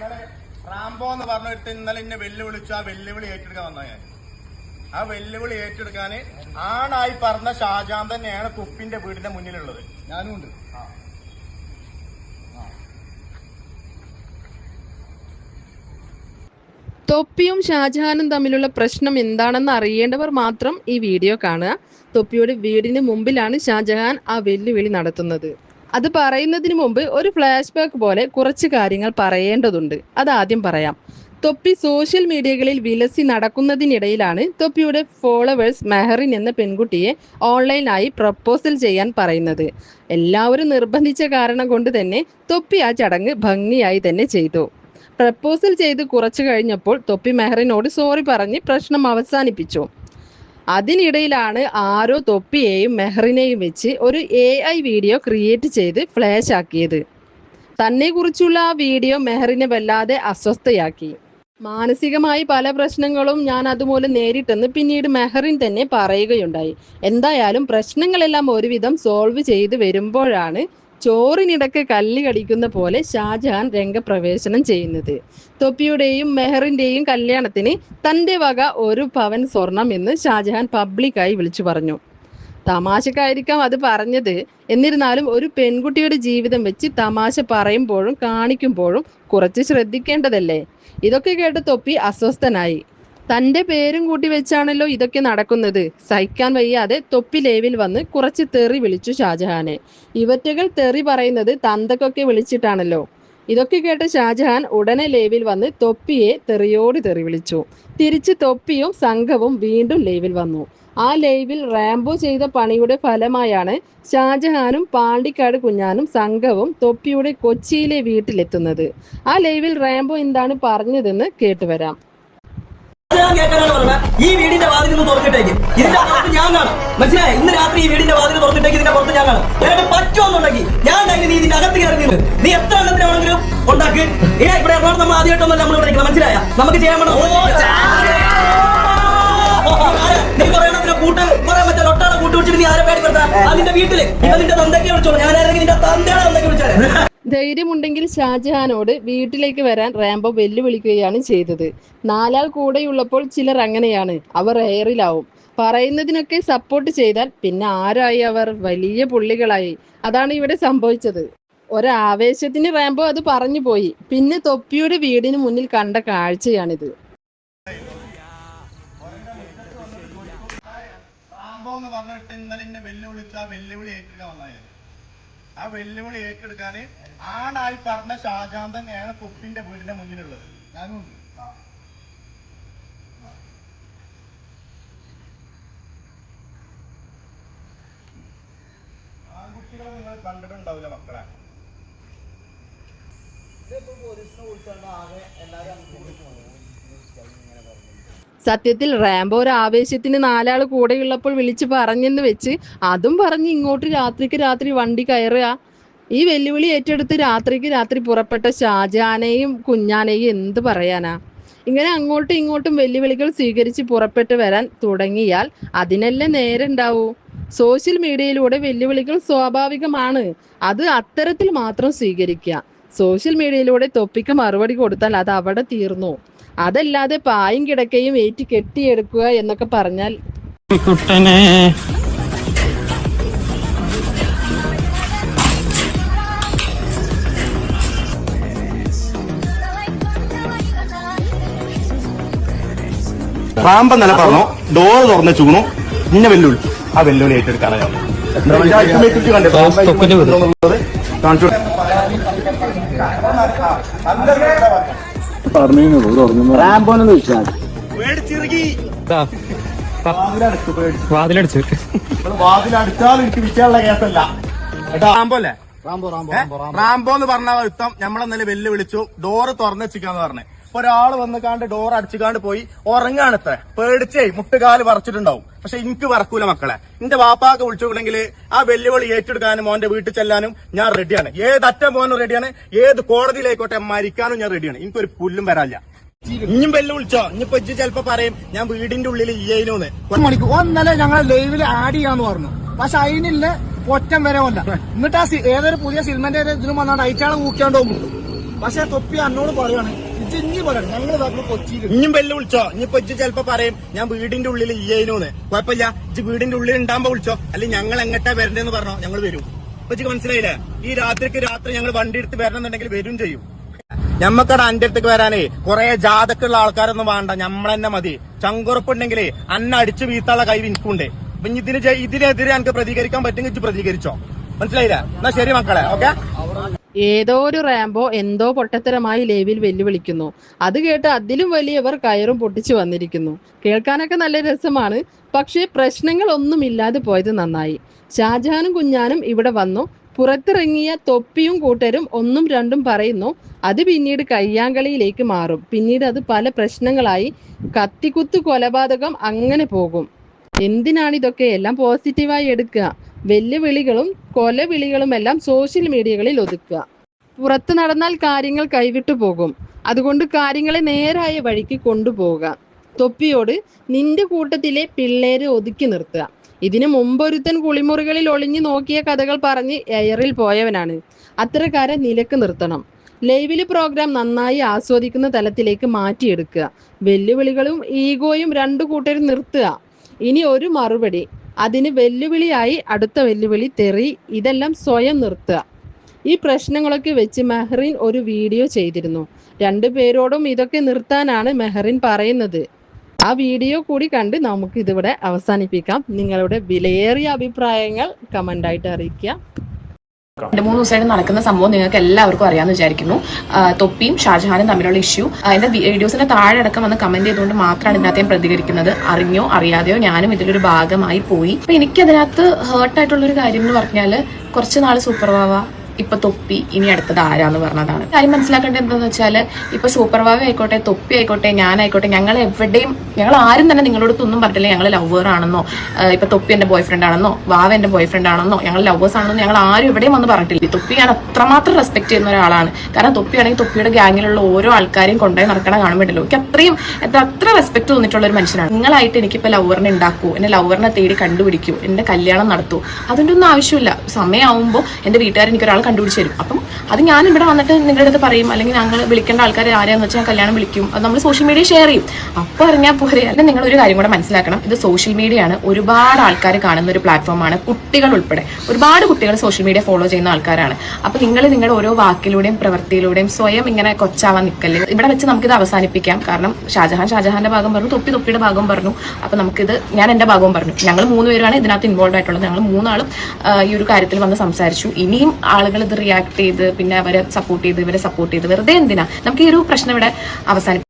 ഇന്നലെ റാംബോ എന്ന് പറഞ്ഞിട്ട് ഇന്നലെ എന്നെ വെല്ലുവിളിച്ചു. ആ വെല്ലുവിളി ഏറ്റെടുക്കാൻ വന്ന ഞാൻ. ആ വെല്ലുവിളി ഏറ്റെടുക്കാൻ ആണായി പറഞ്ഞ ഷാജാൻ തന്നെയാണ് കുപ്പിന്റെ വീടിന്റെ മുന്നിലുള്ളത്. ഞാനും ഉണ്ട്. തൊപ്പിയും ഷാജഹാനും തമ്മിലുള്ള പ്രശ്നം എന്താണെന്ന് അറിയേണ്ടവർ മാത്രം ഈ വീഡിയോ കാണുക. തൊപ്പിയുടെ വീടിന് മുമ്പിലാണ് ഷാജഹാൻ ആ വെല്ലുവിളി നടത്തുന്നത്. അത് പറയുന്നതിന് മുമ്പ് ഒരു ഫ്ലാഷ് ബാക്ക് പോലെ കുറച്ച് കാര്യങ്ങൾ പറയേണ്ടതുണ്ട്. അത് ആദ്യം പറയാം. തൊപ്പി സോഷ്യൽ മീഡിയകളിൽ വിലസി നടക്കുന്നതിനിടയിലാണ് തൊപ്പിയുടെ ഫോളോവേഴ്സ് മെഹറിൻ എന്ന പെൺകുട്ടിയെ ഓൺലൈനായി പ്രപ്പോസൽ ചെയ്യാൻ പറയുന്നത്. എല്ലാവരും നിർബന്ധിച്ച കാരണം കൊണ്ട് തന്നെ തൊപ്പി ആ ചടങ്ങ് ഭംഗിയായി തന്നെ ചെയ്തു. പ്രപ്പോസൽ ചെയ്ത് കുറച്ചു കഴിഞ്ഞപ്പോൾ തൊപ്പി മെഹറിനോട് സോറി പറഞ്ഞ് പ്രശ്നം അവസാനിപ്പിച്ചു. അതിനിടയിലാണ് ആരോ തൊപ്പിയെയും മെഹറിനെയും വെച്ച് ഒരു എ ഐ വീഡിയോ ക്രിയേറ്റ് ചെയ്ത് ഫ്ലാഷ് ആക്കിയത്. തന്നെക്കുറിച്ചുള്ള ആ വീഡിയോ മെഹറിനെ വല്ലാതെ അസ്വസ്ഥയാക്കി. മാനസികമായി പല പ്രശ്നങ്ങളും ഞാൻ അതുമൂലം നേരിട്ടെന്ന് പിന്നീട് മെഹറിൻ തന്നെ പറയുകയുണ്ടായി. എന്തായാലും പ്രശ്നങ്ങളെല്ലാം ഒരുവിധം സോൾവ് ചെയ്ത് വരുമ്പോഴാണ് ചോറിനിടക്ക് കല്ല് കടിക്കുന്ന പോലെ ഷാജഹാൻ രംഗപ്രവേശനം ചെയ്യുന്നത്. തൊപ്പിയുടെയും മെഹറിന്റെയും കല്യാണത്തിന് തന്റെ വക ഒരു പവൻ സ്വർണം എന്ന് ഷാജഹാൻ പബ്ലിക്കായി വിളിച്ചു പറഞ്ഞു. തമാശക്കായിരിക്കാം അത് പറഞ്ഞത്. എന്നിരുന്നാലും ഒരു പെൺകുട്ടിയുടെ ജീവിതം വെച്ച് തമാശ പറയുമ്പോഴും കാണിക്കുമ്പോഴും കുറച്ച് ശ്രദ്ധിക്കേണ്ടതല്ലേ? ഇതൊക്കെ കേട്ട് തൊപ്പി അസ്വസ്ഥനായി. തന്റെ പേരും കൂട്ടി വെച്ചാണല്ലോ ഇതൊക്കെ നടക്കുന്നത്. സഹിക്കാൻ വയ്യാതെ തൊപ്പിലേവിൽ വന്ന് കുറച്ച് തെറി വിളിച്ചു ഷാജഹാനെ. ഇവറ്റകൾ തെറി പറയുന്നത് തന്തക്കൊക്കെ വിളിച്ചിട്ടാണല്ലോ. ഇതൊക്കെ കേട്ട ഷാജഹാൻ ഉടനെ ലേവിൽ വന്ന് തൊപ്പിയെ തെറിയോട് തെറി വിളിച്ചു. തിരിച്ച് തൊപ്പിയും സംഘവും വീണ്ടും ലേവിൽ വന്നു. ആ ലൈവിൽ റാംബോ ചെയ്ത പണിയുടെ ഫലമായാണ് ഷാജഹാനും പാണ്ടിക്കാട് കുഞ്ഞാനും സംഘവും തൊപ്പിയുടെ കൊച്ചിയിലെ വീട്ടിലെത്തുന്നത്. ആ ലൈവിൽ റാംബോ എന്താണ് പറഞ്ഞതെന്ന് കേട്ടുവരാം. ഈ വീടിന്റെ വാതിൽ നിന്ന് തുറന്നിട്ടേക്ക്. ഇതിന്റെ പുറത്ത് ഞാൻ കാണാം. മനസ്സിലായി? ഇന്ന് രാത്രി ഈ വീടിന്റെ വാതിൽ തുറന്നിട്ടേക്ക് ഇതിന്റെ പുറത്ത് ഞാൻ കാണാം. നിനക്ക് പറ്റുമെന്നുണ്ടെങ്കിൽ ഞാൻ തന്നെ നീ ഇതിന്റെ അകത്ത് കയറി നിന്ന് നീ എത്ര എണ്ണത്തിനാണെങ്കിലും ഉണ്ടാക്ക്. ഇനി ഇവിടെ നമ്മൾ ആദ്യമായിട്ടൊന്നും നമ്മൾ ഇവിടെ മനസ്സിലായ? നമുക്ക് ചെയ്യാൻ വേണം. നീ കുറെ എണ്ണത്തിന് കൂട്ട് ഒട്ടാളെ കൂട്ടി വിളിച്ചിട്ട് നീ ആരെ പേടി പെടുത്താ നിന്റെ വീട്ടിൽ. ഇപ്പൊ നിന്റെ തന്തയ്ക്ക് വിളിച്ചോളൂ. ഞാൻ ആരെങ്കിലും നിന്റെ തന്തയുടെ തന്തയ്ക്ക് വിളിച്ചാലേ. ധൈര്യമുണ്ടെങ്കിൽ ഷാജഹാനോട് വീട്ടിലേക്ക് വരാൻ റാംബോ വെല്ലുവിളിക്കുകയാണ് ചെയ്തത്. നാലാൾ കൂടെയുള്ളപ്പോൾ ചിലർ അങ്ങനെയാണ്. അവർ എയറിലാവും. പറയുന്നതിനൊക്കെ സപ്പോർട്ട് ചെയ്താൽ പിന്നെ ആരായി അവർ? വലിയ പുള്ളികളായി. അതാണ് ഇവിടെ സംഭവിച്ചത്. ഒരാവേശത്തിന് റാംബോ അത് പറഞ്ഞു പോയി. പിന്നെ തൊപ്പിയുടെ വീടിന് മുന്നിൽ കണ്ട കാഴ്ചയാണിത്. വെല്ലുവിളിച്ചു വെല്ലുവിളി ഏറ്റെടുക്കാൻ വന്ന ഞാൻ ആ വെല്ലുവിളി ഏറ്റെടുക്കാൻ ആണായി പറഞ്ഞ ഷാജാൻ തന്നെയാണ് കുപ്പിന്റെ വീടിന്റെ മുന്നിലുള്ളത്. ഞാനും ആൺകുട്ടികളെ നിങ്ങൾ കണ്ടിട്ടുണ്ടാവില്ല മക്കളെ. സത്യത്തിൽ റാംബോ ഒരു ആവേശത്തിന് നാലാൾ കൂടെയുള്ളപ്പോൾ വിളിച്ച് പറഞ്ഞെന്ന് വെച്ച് അതും പറഞ്ഞ് ഇങ്ങോട്ട് രാത്രിക്ക് രാത്രി വണ്ടി കയറുക. ഈ വെല്ലുവിളി ഏറ്റെടുത്ത് രാത്രിക്ക് രാത്രി പുറപ്പെട്ട ഷാജാനെയും കുഞ്ഞാനെയും എന്ത് പറയാനാ? ഇങ്ങനെ അങ്ങോട്ടും ഇങ്ങോട്ടും വെല്ലുവിളികൾ സ്വീകരിച്ച് പുറപ്പെട്ട് വരാൻ തുടങ്ങിയാൽ അതിനെല്ലാം നേരെ ഉണ്ടാവൂ സോഷ്യൽ മീഡിയയിലൂടെ വെല്ലുവിളികൾ സ്വാഭാവികമാണ്. അത് അത്തരത്തിൽ മാത്രം സ്വീകരിക്കുക. സോഷ്യൽ മീഡിയയിലൂടെ തൊപ്പിക്ക് മറുപടി കൊടുത്താൽ അത് അവിടെ തീർന്നു. അതല്ലാതെ പായും കിടക്കയും ഏറ്റി കെട്ടിയെടുക്കുക എന്നൊക്കെ പറഞ്ഞാൽ കുട്ടനെ റാംബ നില പറഞ്ഞു ഡോർ തുറന്ന് ചൂണു. നിന്നെ വെല്ലുവിളി. ആ വെല്ലുവിളി ഏറ്റെടുക്കാനാണ് ഞാൻ. കാണിച്ചു വാതിലടച്ചു, വാതിലടിച്ചാൽ എനിക്ക് വിഷയമുള്ള കേസല്ല കേട്ടോ റാംബോ റാംബോ റാംബോ എന്ന് പറഞ്ഞ ഒരുത്തം നമ്മളെന്നലെ വെല്ലുവിളിച്ചു. ഡോറ് തുറന്നു വെച്ചിക്കാന്ന് പറഞ്ഞേ. അപ്പൊ വന്ന് കാണ്ട് ഡോർ അടിച്ചുകാണ്ട് പോയി. ഉറങ്ങാണത്രേ. പേടിച്ചേ. മുട്ടുകാൽ വറച്ചിട്ടുണ്ടാവും. പക്ഷെ എനിക്ക് വറക്കൂല മക്കളെ. എന്റെ വാപ്പാക്ക് വിളിച്ചുകൊണ്ടെങ്കിൽ ആ വെല്ലുവിളി ഏറ്റെടുക്കാനും മോന്റെ വീട്ടിൽ ചെല്ലാനും ഞാൻ റെഡിയാണ് ഏത് അറ്റം പോകാനും റെഡിയാണ് ഏത് കോടതിയിലായിക്കോട്ടെ മരിക്കാനും ഞാൻ റെഡിയാണ് എനിക്കൊരു പുല്ലും വരാനില്ല. ഇനിയും വെല്ലു വിളിച്ചോ? ഇനിയിപ്പോ ഇജ്ജ് ചിലപ്പോ പറയും ഞാൻ വീടിന്റെ ഉള്ളിൽ ഇയ്യനൂന്ന് ഒരു മണിക്കൂർ. ഒന്നല്ല ഞങ്ങൾ ലൈവിൽ ആഡ് ചെയ്യാന്ന് പറഞ്ഞു. പക്ഷെ അതിനില്ല പൊറ്റം വരെ വല്ല എന്നിട്ട് ആ ഏതൊരു പുതിയ സിനിമന്റെ ഇതിലും വന്നാണ്ട് അയച്ചാളെ ഊക്കിയാണ്ട് പോകും. പക്ഷെ തൊപ്പി എന്നോട് പറയാണ് ഇനിയും വെല്ലു വിളിച്ചോ? ഇനിയിപ്പോ ഇജ്ജ് ചിലപ്പോ പറയും ഞാൻ വീടിന്റെ ഉള്ളിൽ ഇയ്യേനൂന്ന് കുഴപ്പമില്ല. ഇജ്ജ് വീടിന്റെ ഉള്ളിൽ ഉണ്ടാകുമ്പോ വിളിച്ചോ. അല്ലെങ്കിൽ ഞങ്ങൾ എങ്ങട്ടാ വരണ്ടെന്ന് പറഞ്ഞോ? ഞങ്ങൾ വരും. ഇപ്പൊ ഇജ്ജ് മനസ്സിലായില്ലേ? ഈ രാത്രിക്ക് രാത്രി ഞങ്ങൾ വണ്ടി എടുത്ത് വരണമെന്നുണ്ടെങ്കിൽ വരും ചെയ്യും. ഞമ്മക്കട അന്റെ അടുത്തേക്ക് വരാനേ കുറെ ജാതക്കുള്ള ആൾക്കാരൊന്നും വേണ്ട. ഞമ്മളെന്നെ മതി. ചങ്കുറപ്പുണ്ടെങ്കിലേ അന്ന അടിച്ചു വീത്താളെ കൈ എനിക്കുണ്ട് അപ്പൊ ഇതിന് ഇതിനെതിരെ എനിക്ക് പ്രതികരിക്കാൻ പറ്റുമെങ്കിൽ ഇജ്ജ് പ്രതികരിച്ചോ. മനസ്സിലായില്ല? എന്നാ ശരി മക്കളെ ഓക്കെ? ഏതോ ഒരു റാംബോ എന്തോ പൊട്ടത്തരമായി ലേവിൽ വെല്ലുവിളിക്കുന്നു. അത് കേട്ട് അതിലും വലിയവർ കയറും പൊട്ടിച്ചു വന്നിരിക്കുന്നു. കേൾക്കാനൊക്കെ നല്ല രസമാണ്. പക്ഷേ പ്രശ്നങ്ങൾ ഒന്നുമില്ലാതെ പോയത് നന്നായി. ഷാജഹാനും കുഞ്ഞാനും ഇവിടെ വന്നു. പുറത്തിറങ്ങിയ തൊപ്പിയും കൂട്ടരും ഒന്നും രണ്ടും പറയുന്നു അത് പിന്നീട് കയ്യാങ്കളിയിലേക്ക് മാറും. പിന്നീട് അത് പല പ്രശ്നങ്ങളായി കത്തിക്കുത്ത് കൊലപാതകം അങ്ങനെ പോകും. എന്തിനാണ് ഇതൊക്കെ എല്ലാം പോസിറ്റീവായി എടുക്കുക. വെല്ലുവിളികളും കൊലവിളികളും എല്ലാം സോഷ്യൽ മീഡിയകളിൽ ഒതുക്കുക. പുറത്തു നടന്നാൽ കാര്യങ്ങൾ കൈവിട്ടു പോകും. അതുകൊണ്ട് കാര്യങ്ങളെ നേരായ വഴിക്ക് കൊണ്ടുപോവുക. തൊപ്പിയോട് നിന്റെ കൂട്ടത്തിലെ പിള്ളേരെ ഒതുക്കി നിർത്തുക. ഇതിനു മുമ്പൊരുത്തൻ കുളിമുറികളിൽ ഒളിഞ്ഞു നോക്കിയ കഥകൾ പറഞ്ഞ് എയറിൽ പോയവനാണ്. അത്തരക്കാരെ നിലയ്ക്ക് നിർത്തണം. ലൈവിൽ പ്രോഗ്രാം നന്നായി ആസ്വദിക്കുന്ന തലത്തിലേക്ക് മാറ്റിയെടുക്കുക. വെല്ലുവിളികളും ഈഗോയും രണ്ടു കൂട്ടരും നിർത്തുക. ഇനി ഒരു മറുപടി. അതിന് വെല്ലുവിളിയായി അടുത്ത വെല്ലുവിളി തെറി. ഇതെല്ലാം സ്വയം നിർത്തുക. ഈ പ്രശ്നങ്ങളൊക്കെ വെച്ച് മെഹറിൻ ഒരു വീഡിയോ ചെയ്തിരുന്നു. രണ്ടു പേരോടും ഇതൊക്കെ നിർത്താനാണ് മെഹറിൻ പറയുന്നത്. ആ വീഡിയോ കൂടി കണ്ട് നമുക്ക് ഇതിവിടെ അവസാനിപ്പിക്കാം. നിങ്ങളുടെ വിലയേറിയ അഭിപ്രായങ്ങൾ കമന്റായിട്ട് അറിയിക്കുക. രണ്ട് മൂന്ന് ദിവസമായിട്ട് നടക്കുന്ന സംഭവം നിങ്ങൾക്ക് എല്ലാവർക്കും അറിയാമെന്ന് വിചാരിക്കുന്നു. തൊപ്പിയും ഷാജഹാനും തമ്മിലുള്ള ഇഷ്യൂ എന്റെ വീഡിയോസിന്റെ താഴെ അടക്കം വന്ന് കമന്റ് ചെയ്തുകൊണ്ട് മാത്രമാണ് ഇതിനകത്ത് ഞാൻ പ്രതികരിക്കുന്നത്. അറിഞ്ഞോ അറിയാതെയോ ഞാനും ഇതിലൊരു ഭാഗമായി പോയി. അപ്പൊ എനിക്കതിനകത്ത് ഹേർട്ടായിട്ടുള്ള ഒരു കാര്യം എന്ന് പറഞ്ഞാൽ കുറച്ച് നാൾ സൂപ്പർ വാവ ഇപ്പൊ തൊപ്പി ഇനി അടുത്തത് ആരാന്ന് പറഞ്ഞതാണ്. കാര്യം മനസ്സിലാക്കേണ്ടത് എന്താന്ന് വെച്ചാൽ ഇപ്പൊ സൂപ്പർ വാവ ആയിക്കോട്ടെ തൊപ്പി ആയിക്കോട്ടെ ഞാനായിക്കോട്ടെ ഞങ്ങൾ എവിടെയും ഞങ്ങൾ ആരും തന്നെ നിങ്ങളോട് ഒന്നും പറഞ്ഞില്ല ഞങ്ങൾ ലവർ ആണെന്നോ ഇപ്പൊ തൊപ്പി എന്റെ ബോയ് ഫ്രണ്ട് ആണെന്നോ വാവ എന്റെ ബോയ് ഫ്രണ്ട് ആണെന്നോ ഞങ്ങൾ ലവേഴ്സ് ആണെന്നോ ഞങ്ങൾ ആരും എവിടെയും ഒന്നും പറഞ്ഞിട്ടില്ല. തൊപ്പി ഞാൻ അത്രമാത്രം റെസ്പെക്ട് ചെയ്യുന്ന ഒരാളാണ്. കാരണം തൊപ്പിയാണെങ്കിൽ തൊപ്പിയുടെ ഗ്യാങ്ങിലുള്ള ഓരോ ആൾക്കാരെയും കൊണ്ടുപോയി നടക്കണ കാണുമ്പോഴല്ലോ എനിക്ക് അത്രയും അത്ര റെസ്പെക്ട് തോന്നിയിട്ടുള്ള ഒരു മനുഷ്യനാണ്. നിങ്ങളായിട്ട് എനിക്കിപ്പോ ലവറിനെ ഉണ്ടാക്കൂ എന്നെ ലവറിനെ തേടി കണ്ടുപിടിക്കൂ എന്റെ കല്യാണം നടത്തൂ അതിന്റെ ഒന്നും ആവശ്യമില്ല. സമയമാവുമ്പോൾ എന്റെ വീട്ടുകാർ എനിക്ക് ഒരാൾ കണ്ടുപിടിച്ച് തരും. അപ്പം അത് ഞാൻ ഇവിടെ വന്നിട്ട് നിങ്ങളുടെ അടുത്ത് പറയും അല്ലെങ്കിൽ ഞങ്ങൾ വിളിക്കേണ്ട ആൾക്കാർ ആരെയാന്ന് വെച്ചാൽ കല്യാണം വിളിക്കും. അത് നമ്മൾ സോഷ്യൽ മീഡിയ ഷെയർ ചെയ്യും. അപ്പോൾ അറിഞ്ഞാൽ പോരെ. അല്ലെങ്കിൽ നിങ്ങൾ ഒരു കാര്യം കൂടെ മനസ്സിലാക്കണം. ഇത് സോഷ്യൽ മീഡിയ ആണ്. ഒരുപാട് ആൾക്കാർ കാണുന്ന ഒരു പ്ലാറ്റ്ഫോമാണ് കുട്ടികൾ ഉൾപ്പെടെ. ഒരുപാട് കുട്ടികൾ സോഷ്യൽ മീഡിയ ഫോളോ ചെയ്യുന്ന ആൾക്കാരാണ്. അപ്പോൾ നിങ്ങൾ നിങ്ങളുടെ ഓരോ വാക്കിലൂടെയും പ്രവൃത്തിയിലൂടെയും സ്വയം ഇങ്ങനെ കൊച്ചാവാൻ നിൽക്കല്ലേ ഇവിടെ വെച്ച് നമുക്കിത് അവസാനിപ്പിക്കാം. കാരണം ഷാജഹാൻ ഷാജഹാന്റെ ഭാഗം പറഞ്ഞു തൊപ്പി തൊപ്പിയുടെ ഭാഗം പറഞ്ഞു. അപ്പോൾ നമുക്കിത് ഞാൻ എന്റെ ഭാഗവും പറഞ്ഞു. ഞങ്ങൾ മൂന്ന് പേരാണ് ഇതിനകത്ത് ഇൻവോൾവ് ആയിട്ടുള്ളത്. ഞങ്ങൾ മൂന്നാളും ഈ ഒരു കാര്യത്തിൽ വന്ന് സംസാരിച്ചു. ഇനിയും ആളുകൾ ഇത് റിയാക്ട് ചെയ്ത് പിന്നെ അവരെ സപ്പോർട്ട് ചെയ്ത് ഇവരെ സപ്പോർട്ട് ചെയ്ത് വെറുതെ എന്തിനാ? നമുക്ക് ഈ ഒരു പ്രശ്നം ഇവിടെ അവസാനിപ്പിക്കാം.